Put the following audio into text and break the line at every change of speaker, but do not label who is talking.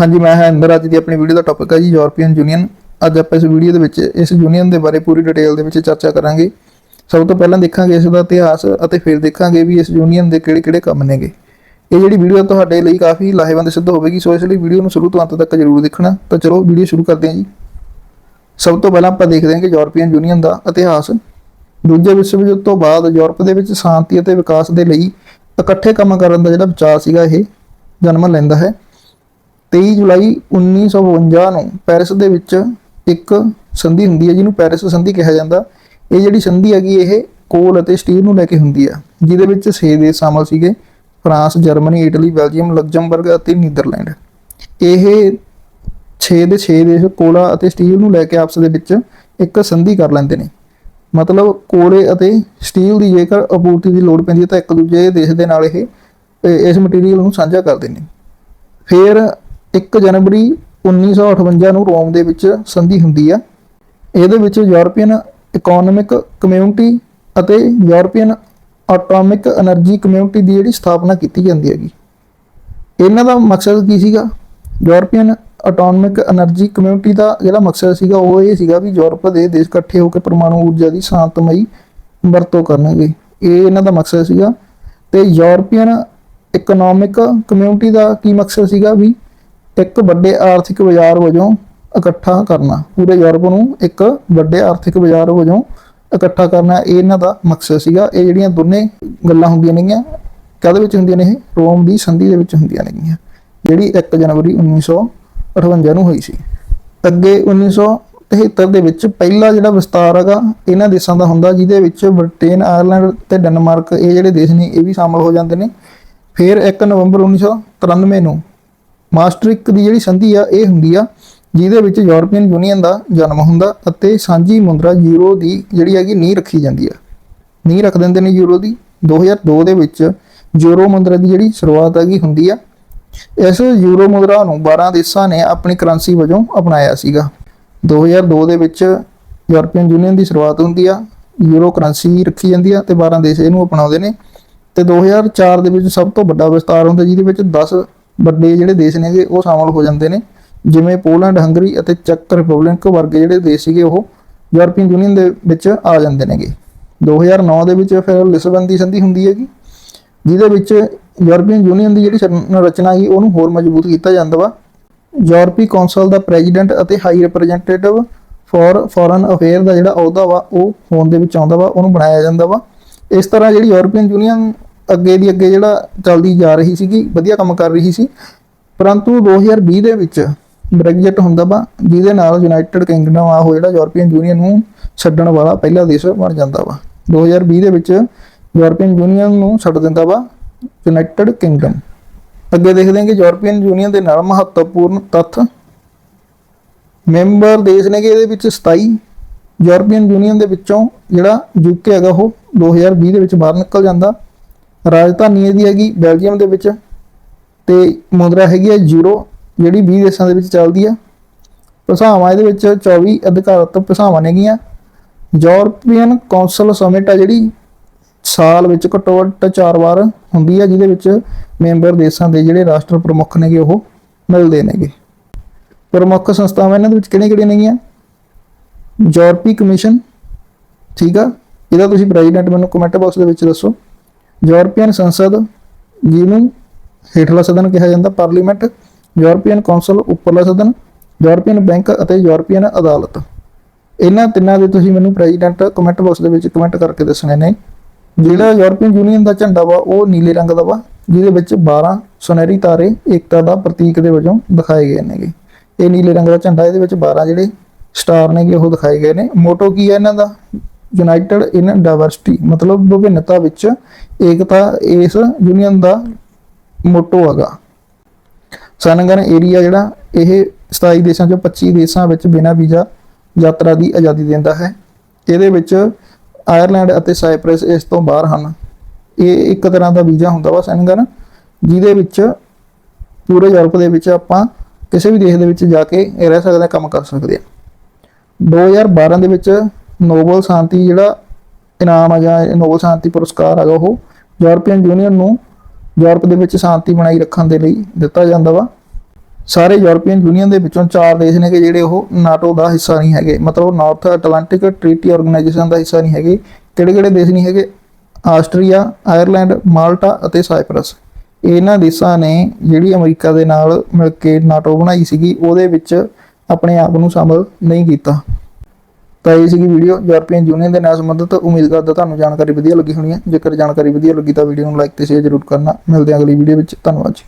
ਹਾਂਜੀ, ਮੈਂ ਹਾਂ ਅੰਦਰ ਅੱਜ ਦੀ ਆਪਣੀ ਵੀਡੀਓ ਦਾ ਟੌਪਿਕ ਹੈ ਜੀ ਯੂਰਪੀਅਨ ਯੂਨੀਅਨ ਅੱਜ ਆਪਾਂ ਇਸ ਵੀਡੀਓ ਦੇ ਵਿੱਚ, ਇਸ ਯੂਨੀਅਨ ਦੇ ਬਾਰੇ ਪੂਰੀ ਡਿਟੇਲ ਦੇ ਵਿੱਚ ਚਰਚਾ ਕਰਾਂਗੇ। ਸਭ ਤੋਂ ਪਹਿਲਾਂ ਦੇਖਾਂਗੇ ਇਸ ਦਾ ਇਤਿਹਾਸ ਅਤੇ ਫਿਰ ਦੇਖਾਂਗੇ ਵੀ ਇਸ ਯੂਨੀਅਨ ਦੇ ਕਿਹੜੇ-ਕਿਹੜੇ ਕੰਮ ਨੇਗੇ। ਇਹ ਜਿਹੜੀ ਵੀਡੀਓ ਤੁਹਾਡੇ ਲਈ ਕਾਫੀ ਲਾਹੇਵੰਦ ਸਿੱਧ ਹੋਵੇਗੀ, ਸੋ ਇਸ ਲਈ ਵੀਡੀਓ ਨੂੰ ਸ਼ੁਰੂ ਤੋਂ ਅੰਤ ਤੱਕ ਜ਼ਰੂਰ ਦੇਖਣਾ। ਤਾਂ ਚਲੋ ਵੀਡੀਓ ਸ਼ੁਰੂ ਕਰਦੇ ਹਾਂ ਜੀ। ਸਭ ਤੋਂ ਪਹਿਲਾਂ ਆਪਾਂ ਦੇਖਦੇ ਹਾਂ ਕਿ ਯੂਰਪੀਅਨ ਯੂਨੀਅਨ ਦਾ ਇਤਿਹਾਸ। ਦੂਜੇ ਵਿਸ਼ਵ ਯੁੱਧ ਤੋਂ ਬਾਅਦ ਯੂਰਪ ਦੇ ਵਿੱਚ ਸ਼ਾਂਤੀ ਅਤੇ ਵਿਕਾਸ ਦੇ ਲਈ ਇਕੱਠੇ ਕੰਮ ਕਰਨ ਦਾ ਜਿਹੜਾ ਵਿਚਾਰ ਸੀਗਾ ਇਹ, ਜਨਮ ਲੈਂਦਾ ਹੈ। 23 ਜੁਲਾਈ 1952 ਨੂੰ ਪੈਰਿਸ ਦੇ ਵਿੱਚ ਇੱਕ ਸੰਧੀ ਹੁੰਦੀ ਹੈ, ਜਿਹਨੂੰ ਪੈਰਿਸ ਸੰਧੀ ਕਿਹਾ ਜਾਂਦਾ। ਇਹ ਜਿਹੜੀ ਸੰਧੀ ਹੈਗੀ, ਇਹ ਕੋਲ ਅਤੇ ਸਟੀਲ ਨੂੰ ਲੈ ਕੇ ਹੁੰਦੀ ਆ ਜਿਹਦੇ ਵਿੱਚ 6 ਦੇਸ਼ ਸ਼ਾਮਲ ਸੀਗੇ, France, Germany, Italy, Belgium Luxembourg ਅਤੇ ਨੀਦਰਲੈਂਡ। ਇਹ 6 ਦੇ 6 ਦੇਸ਼ ਕੋਲਾ ਅਤੇ ਸਟੀਲ ਨੂੰ ਲੈ ਕੇ ਆਪਸ ਦੇ ਵਿੱਚ ਇੱਕ ਸੰਧੀ ਕਰ ਲੈਂਦੇ ਨੇ। ਮਤਲਬ ਕੋਲੇ ਅਤੇ ਸਟੀਲ ਦੀ ਜੇਕਰ ਆਪੂਰਤੀ ਦੀ ਲੋੜ ਪੈਂਦੀ ਹੈ, ਤਾਂ ਇੱਕ ਦੂਜੇ ਦੇਸ਼ ਦੇ ਨਾਲ ਇਹ ਇਹ ਇਸ ਮਟੀਰੀਅਲ ਨੂੰ ਸਾਂਝਾ ਕਰਦੇ ਨੇ। ਫਿਰ 1 ਜਨਵਰੀ 1958 ਨੂੰ ਰੋਮ ਦੇ ਵਿੱਚ ਸੰਧੀ ਹੁੰਦੀ ਆ ਇਹਦੇ ਵਿੱਚ ਯੂਰੋਪੀਅਨ ਇਕਨੋਮਿਕ ਕਮਿਊਨਿਟੀ ਅਤੇ ਯੂਰੋਪੀਅਨ ਆਟੋਮਿਕ એનર્ਜੀ ਕਮਿਊਨਿਟੀ ਦੀ ਜਿਹੜੀ ਸਥਾਪਨਾ ਕੀਤੀ ਜਾਂਦੀ ਹੈਗੀ। ਇਹਨਾਂ ਦਾ ਮਕਸਦ ਕੀ ਸੀਗਾ? ਯੂਰੋਪੀਅਨ ਐਟੋਮਿਕ એનર્ਜੀ ਕਮਿਊਨਿਟੀ ਦਾ ਜਿਹੜਾ ਮਕਸਦ ਸੀਗਾ, ਉਹ ਇਹ ਸੀਗਾ ਵੀ ਯੂਰਪ ਦੇ ਦੇਸ਼ ਇਕੱਠੇ ਹੋ ਕੇ ਪਰਮਾਣੂ ਊਰਜਾ ਦੀ ਸ਼ਾਂਤਮਈ ਵਰਤੋਂ ਕਰਨਗੇ। ਇਹ ਇਹਨਾਂ ਦਾ ਮਕਸਦ ਸੀਗਾ। ਤੇ ਯੂਰੋਪੀਅਨ ਇਕਨੋਮਿਕ ਕਮਿਊਨਿਟੀ ਦਾ ਕੀ ਮਕਸਦ ਸੀਗਾ ਵੀ ਇੱਕ ਵੱਡੇ ਆਰਥਿਕ ਬਾਜ਼ਾਰ ਵਜੋਂ ਇਕੱਠਾ ਕਰਨਾ। ਪੂਰੇ ਯੂਰਪ ਨੂੰ ਇੱਕ ਵੱਡੇ ਆਰਥਿਕ ਬਾਜ਼ਾਰ ਵਜੋਂ ਇਕੱਠਾ ਕਰਨਾ ਇਹ ਇਹਨਾਂ ਦਾ ਮਕਸਦ ਸੀਗਾ। ਇਹ ਜਿਹੜੀਆਂ ਦੋਨੇ ਗੱਲਾਂ ਹੁੰਦੀਆਂ ਨੇਗੀਆਂ, ਕਾਹਦੇ ਵਿੱਚ ਹੁੰਦੀਆਂ ਨੇ ਇਹ? ਰੋਮ ਦੀ ਸੰਧੀ ਦੇ ਵਿੱਚ ਹੁੰਦੀਆਂ ਨੇਗੀਆਂ। ਜਿਹੜੀ 1 ਜਨਵਰੀ 1958 ਨੂੰ ਹੋਈ ਸੀ। ਅੱਗੇ 1973 ਦੇ ਵਿੱਚ ਪਹਿਲਾ ਜਿਹੜਾ ਵਿਸਤਾਰ ਹੈਗਾ, ਇਹਨਾਂ ਦੇਸ਼ਾਂ ਦਾ ਹੁੰਦਾ, ਜਿਹਦੇ ਵਿੱਚ ਬ੍ਰਿਟੇਨ, ਆਇਰਲੈਂਡ ਤੇ ਡੈਨਮਾਰਕ ਇਹ ਜਿਹੜੇ ਦੇਸ਼ ਨੇ, ਇਹ ਵੀ ਸ਼ਾਮਲ ਹੋ ਜਾਂਦੇ ਨੇ। ਫਿਰ 1 ਨਵੰਬਰ 1993 ਨੂੰ ਮਾਸਟਰਿਕ ਦੀ ਜਿਹੜੀ ਸੰਧੀ ਆ, ਇਹ ਹੁੰਦੀ ਆ, ਜਿਹਦੇ ਵਿੱਚ ਯੂਰਪੀਅਨ ਯੂਨੀਅਨ ਦਾ ਜਨਮ ਹੁੰਦਾ ਅਤੇ ਸਾਂਝੀ ਮੁੰਦਰਾ ਯੂਰੋ ਦੀ ਜਿਹੜੀ ਹੈਗੀ ਨੀਂਹ ਰੱਖੀ ਜਾਂਦੀ ਆ। ਨੀਂਹ ਰੱਖ ਦਿੰਦੇ ਨੇ ਯੂਰੋ ਦੀ। 2002 ਦੇ ਵਿੱਚ ਯੂਰੋ ਮੁੰਦਰਾ ਦੀ ਜਿਹੜੀ ਸ਼ੁਰੂਆਤ ਹੈਗੀ ਹੁੰਦੀ ਆ, ਇਸ ਯੂਰੋ ਮੁਦਰਾ ਨੂੰ 12 ਦੇਸ਼ਾਂ ਨੇ ਆਪਣੀ ਕਰੰਸੀ ਵਜੋਂ ਅਪਣਾਇਆ ਸੀਗਾ। 2002 ਦੇ ਵਿੱਚ ਯੂਰਪੀਅਨ ਯੂਨੀਅਨ ਦੀ ਸ਼ੁਰੂਆਤ ਹੁੰਦੀ ਆ, ਯੂਰੋ ਕਰੰਸੀ ਰੱਖੀ ਜਾਂਦੀ ਆ ਤੇ 12 ਦੇਸ਼ ਇਹਨੂੰ ਅਪਣਾਉਂਦੇ ਨੇ। ਤੇ 2004 ਦੇ ਵਿੱਚ ਸਭ ਤੋਂ ਵੱਡਾ ਵਿਸਤਾਰ ਹੁੰਦਾ, ਜਿਹਦੇ ਵਿੱਚ 10 ਵੱਡੇ ਜਿਹੜੇ ਦੇਸ਼ ਨੇਗੇ, ਉਹ ਸ਼ਾਮਲ ਹੋ ਜਾਂਦੇ ਨੇ। ਜਿਵੇਂ ਪੋਲੈਂਡ ਹੰਗਰੀ ਅਤੇ ਚੱਕ ਰਿਪਬਲਿਕ ਵਰਗੇ ਜਿਹੜੇ ਦੇਸ਼ ਸੀਗੇ, ਉਹ ਯੂਰਪੀਅਨ ਯੂਨੀਅਨ ਦੇ ਵਿੱਚ ਆ ਜਾਂਦੇ ਨੇਗੇ। 2009 ਦੇ ਵਿੱਚ ਫਿਰ ਲਿਸਬਨ ਦੀ ਸੰਧੀ ਹੁੰਦੀ ਹੈਗੀ, ਜਿਹਦੇ ਵਿੱਚ ਯੂਰਪੀਅਨ ਯੂਨੀਅਨ ਦੀ ਜਿਹੜੀ ਰਚਨਾ ਸੀ, ਉਹਨੂੰ ਹੋਰ ਮਜ਼ਬੂਤ ਕੀਤਾ ਜਾਂਦਾ ਵਾ। ਯੂਰਪੀ ਕੌਂਸਲ ਦਾ ਪ੍ਰੈਜ਼ੀਡੈਂਟ ਅਤੇ high representative for foreign affair ਦਾ ਜਿਹੜਾ ਅਹੁਦਾ ਵਾ, ਉਹ ਹੋਣ ਦੇ ਵਿੱਚ ਆਉਂਦਾ ਵਾ, ਉਹਨੂੰ ਬਣਾਇਆ ਜਾਂਦਾ ਵਾ। ਇਸ ਤਰ੍ਹਾਂ ਜਿਹੜੀ ਯੂਰਪੀਅਨ ਯੂਨੀਅਨ ਅੱਗੇ ਦੀ ਅੱਗੇ ਜਿਹੜਾ ਚੱਲਦੀ ਜਾ ਰਹੀ ਸੀਗੀ, ਵਧੀਆ ਕੰਮ ਕਰ ਰਹੀ ਸੀ। ਪਰੰਤੂ 2020 ਦੇ ਵਿੱਚ ਬ੍ਰੈਗਜ਼ਿਟ ਹੁੰਦਾ ਵਾ, ਜਿਹਦੇ ਨਾਲ ਯੂਨਾਈਟਿਡ ਕਿੰਗਡਮ ਆ, ਉਹ ਜਿਹੜਾ ਯੂਰਪੀਅਨ ਯੂਨੀਅਨ ਨੂੰ ਛੱਡਣ ਵਾਲਾ ਪਹਿਲਾ ਦੇਸ਼ ਬਣ ਜਾਂਦਾ ਵਾ। 2020 ਦੇ ਵਿੱਚ ਯੂਰਪੀਅਨ ਯੂਨੀਅਨ ਨੂੰ ਛੱਡ ਦਿੰਦਾ ਵਾ ਯੂਨਾਈਟਿਡ ਕਿੰਗਡਮ ਅੱਗੇ ਦੇਖਦੇ ਹਾਂ ਕਿ ਯੂਰਪੀਅਨ ਯੂਨੀਅਨ ਦੇ ਨਾਲ ਮਹੱਤਵਪੂਰਨ ਤੱਥ। ਮੈਂਬਰ ਦੇਸ਼ ਨੇਗੇ ਇਹਦੇ ਵਿੱਚ 27 ਯੂਰਪੀਅਨ ਯੂਨੀਅਨ ਦੇ ਵਿੱਚੋਂ ਜਿਹੜਾ ਯੂਕੇ ਹੈਗਾ, ਉਹ 2020 ਦੇ ਵਿੱਚ ਬਾਹਰ ਨਿਕਲ ਜਾਂਦਾ। ਰਾਜਧਾਨੀ ਇਹਦੀ ਹੈਗੀ ਬੈਲਜੀਅਮ ਦੇ ਵਿੱਚ ਤੇ ਮੁਦਰਾ ਹੈਗੀ ਹੈ ਯੂਰੋ ਜਿਹੜੀ 20 ਦੇਸ਼ਾਂ ਦੇ ਵਿੱਚ ਚੱਲਦੀ ਹੈ। ਭਾਸ਼ਾਵਾਂ ਇਹਦੇ ਵਿੱਚ 24 ਅਧਿਕਾਰਤ ਭਾਸ਼ਾਵਾਂ ਨੇਗੀਆਂ ਯੂਰਪੀਅਨ ਕੌਂਸਲ ਸਮਿਟ ਆ ਜਿਹੜੀ, ਸਾਲ ਵਿੱਚ ਘੱਟੋ ਘੱਟ 4 ਵਾਰ ਹੁੰਦੀ ਹੈ, ਜਿਹਦੇ ਵਿੱਚ ਮੈਂਬਰ ਦੇਸ਼ਾਂ ਦੇ ਜਿਹੜੇ ਰਾਸ਼ਟਰ ਪ੍ਰਮੁੱਖ ਨੇਗੇ, ਉਹ ਮਿਲਦੇ ਨੇਗੇ। ਪ੍ਰਮੁੱਖ ਸੰਸਥਾਵਾਂ ਇਹਨਾਂ ਦੇ ਵਿੱਚ ਕਿਹੜੀਆਂ-ਕਿਹੜੀਆਂ ਨੇਗੀਆਂ? ਯੂਰਪੀ ਕਮਿਸ਼ਨ, ਠੀਕ ਆ? ਇਹਦਾ ਤੁਸੀਂ ਪ੍ਰੈਜ਼ੀਡੈਂਟ ਮੈਨੂੰ ਕਮੈਂਟ ਬਾਕਸ ਦੇ ਵਿੱਚ ਦੱਸੋ। ਯੂਰਪੀਅਨ ਸੰਸਦ ਜਿਹਨੂੰ ਹੇਠਲਾ ਸਦਨ ਕਿਹਾ ਜਾਂਦਾ, ਪਾਰਲੀਮੈਂਟ, ਯੂਰਪੀਅਨ ਕੌਂਸਲ, ਉੱਪਰਲਾ ਸਦਨ, ਯੂਰਪੀਅਨ ਬੈਂਕ ਅਤੇ ਯੂਰਪੀਅਨ ਅਦਾਲਤ। ਇਹਨਾਂ ਤਿੰਨਾਂ ਦੇ ਤੁਸੀਂ ਮੈਨੂੰ ਪ੍ਰੈਜ਼ੀਡੈਂਟ ਕਮੈਂਟ ਬਾਕਸ ਦੇ ਵਿੱਚ ਕਮੈਂਟ ਕਰਕੇ ਦੱਸਣੇ ਨੇ। ਜਿਹੜਾ ਯੂਰਪੀਅਨ ਯੂਨੀਅਨ ਦਾ ਝੰਡਾ ਵਾ, ਉਹ ਨੀਲੇ ਰੰਗ ਦਾ ਵਾ, ਜਿਹਦੇ ਵਿੱਚ 12 ਸੁਨਹਿਰੀ ਤਾਰੇ ਏਕਤਾ ਦਾ ਪ੍ਰਤੀਕ ਦੇ ਵਜੋਂ ਦਿਖਾਏ ਗਏ ਨੇਗੇ। ਇਹ ਨੀਲੇ ਰੰਗ ਦਾ ਝੰਡਾ, ਇਹਦੇ ਵਿੱਚ 12 ਜਿਹੜੇ ਸਟਾਰ ਨੇਗੇ, ਉਹ ਦਿਖਾਏ ਗਏ ਨੇ। ਮੋਟੋ ਕੀ ਹੈ ਇਹਨਾਂ ਦਾ? ਯੂਨਾਈਟਿਡ ਇਨ ਡਾਈਵਰਸਿਟੀ ਮਤਲਬ ਵਿਭਿੰਨਤਾ ਵਿੱਚ ਏਕਤਾ ਇਸ ਯੂਨੀਅਨ ਦਾ ਮੋਟੋ ਹੈਗਾ। ਸਨਗਨ ਏਰੀਆ ਜਿਹੜਾ, ਇਹ 27 ਦੇਸ਼ਾਂ ਚੋਂ 25 ਦੇਸ਼ਾਂ ਵਿੱਚ ਬਿਨਾਂ ਵੀਜ਼ਾ ਯਾਤਰਾ ਦੀ ਆਜ਼ਾਦੀ ਦਿੰਦਾ ਹੈ। ਇਹਦੇ ਵਿੱਚ ਆਇਰਲੈਂਡ ਅਤੇ ਸਾਈਪ੍ਰਸ ਇਸ ਤੋਂ ਬਾਹਰ ਹਨ। ਇਹ ਇੱਕ ਤਰ੍ਹਾਂ ਦਾ ਵੀਜ਼ਾ ਹੁੰਦਾ ਵਾ ਸੈਨਗਨ, ਜਿਹਦੇ ਵਿੱਚ ਪੂਰੇ ਯੂਰਪ ਦੇ ਵਿੱਚ ਆਪਾਂ ਕਿਸੇ ਵੀ ਦੇਸ਼ ਦੇ ਵਿੱਚ ਜਾ ਕੇ ਰਹਿ ਸਕਦੇ ਹਾਂ, ਕੰਮ ਕਰ ਸਕਦੇ ਹਾਂ। 2012 ਦੇ ਵਿੱਚ ਨੋਬਲ ਸ਼ਾਂਤੀ ਜਿਹੜਾ ਇਨਾਮ ਆ ਜਾਂ ਨੋਬਲ ਸ਼ਾਂਤੀ ਪੁਰਸਕਾਰ ਹੈਗਾ ਉਹ ਯੂਰਪੀਅਨ ਯੂਨੀਅਨ ਨੂੰ ਯੂਰਪ ਦੇ ਵਿੱਚ ਸ਼ਾਂਤੀ ਬਣਾਈ ਰੱਖਣ ਦੇ ਲਈ ਦਿੱਤਾ ਜਾਂਦਾ ਵਾ। ਸਾਰੇ ਯੂਰਪੀਅਨ ਯੂਨੀਅਨ ਦੇ ਵਿੱਚੋਂ ਚਾਰ ਦੇਸ਼ ਨੇ ਕਿ ਜਿਹੜੇ ਉਹ ਨਾਟੋ ਦਾ ਹਿੱਸਾ ਨਹੀਂ ਹੈਗੇ। ਮਤਲਬ ਨਾਰਥ ਐਟਲਾਂਟਿਕ ਟ੍ਰੀਟੀ ਆਰਗੇਨਾਈਜੇਸ਼ਨ ਦਾ ਹਿੱਸਾ ਨਹੀਂ ਹੈਗੇ। ਕਿਹੜੇ ਕਿਹੜੇ ਦੇਸ਼ ਨਹੀਂ ਹੈਗੇ? ਆਸਟਰੀਆ ਆਇਰਲੈਂਡ ਮਾਲਟਾ ਅਤੇ ਸਾਈਪਰਸ ਇਹਨਾਂ ਦੇਸ਼ਾਂ ਨੇ ਜਿਹੜੀ ਅਮਰੀਕਾ ਦੇ ਨਾਲ ਮਿਲ ਕੇ ਨਾਟੋ ਬਣਾਈ ਸੀਗੀ, ਉਹਦੇ ਵਿੱਚ ਆਪਣੇ ਆਪ ਨੂੰ ਸ਼ਾਮਲ ਨਹੀਂ ਕੀਤਾ। ਤਾਂ ਇਹ ਸੀਗੀ ਵੀਡੀਓ। ਯੂਰਪੀਅਨ ਯੂਨੀਅਨ ਦੇ ਨਾਲ ਸੰਬੰਧਿਤ, ਉਮੀਦ ਕਰਦਾ ਤੁਹਾਨੂੰ ਜਾਣਕਾਰੀ ਵਧੀਆ ਲੱਗੀ ਹੋਣੀ ਹੈ। ਜੇਕਰ ਜਾਣਕਾਰੀ ਵਧੀਆ ਲੱਗੀ ਤਾਂ ਵੀਡੀਓ ਨੂੰ ਲਾਈਕ ਤੇ ਸ਼ੇਅਰ ਜ਼ਰੂਰ ਕਰਨਾ। ਮਿਲਦੇ ਹਾਂ ਅਗਲੀ ਵੀਡੀਓ ਵਿੱਚ। ਧੰਨਵਾਦ ਜੀ।